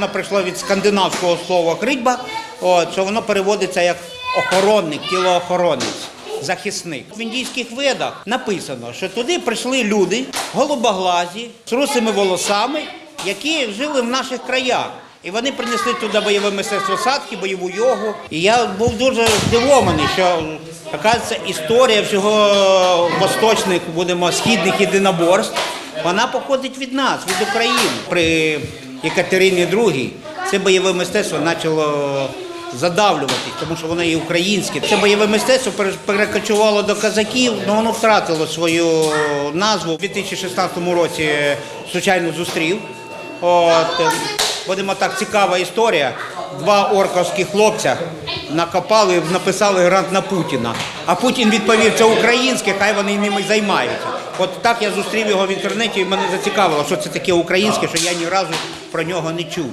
воно прийшло від скандинавського слова критьба, що воно переводиться як охоронник, тілоохоронець. Захисник в індійських ведах написано, що туди прийшли люди голубоглазі з русими волосами, які жили в наших краях. І вони принесли туди бойове мистецтво садки, бойову йогу. І я був дуже здивований, що оказується, історія всього восточних, будемо східних єдиноборств, вона походить від нас, від України. При Екатерині II це бойове мистецтво почало задавлюватись, тому що воно є українське. Це бойове мистецтво пере- перекочувало до казаків, але воно втратило свою назву. У 2016 році случайно зустрів. От, е, будемо так, цікава історія. Два орковські хлопця накопали, написали грант на Путіна. А Путін відповів, це українське, хай вони ними займаються. От так я зустрів його в інтернеті і мене зацікавило, що це таке українське, що я ні разу про нього не чув.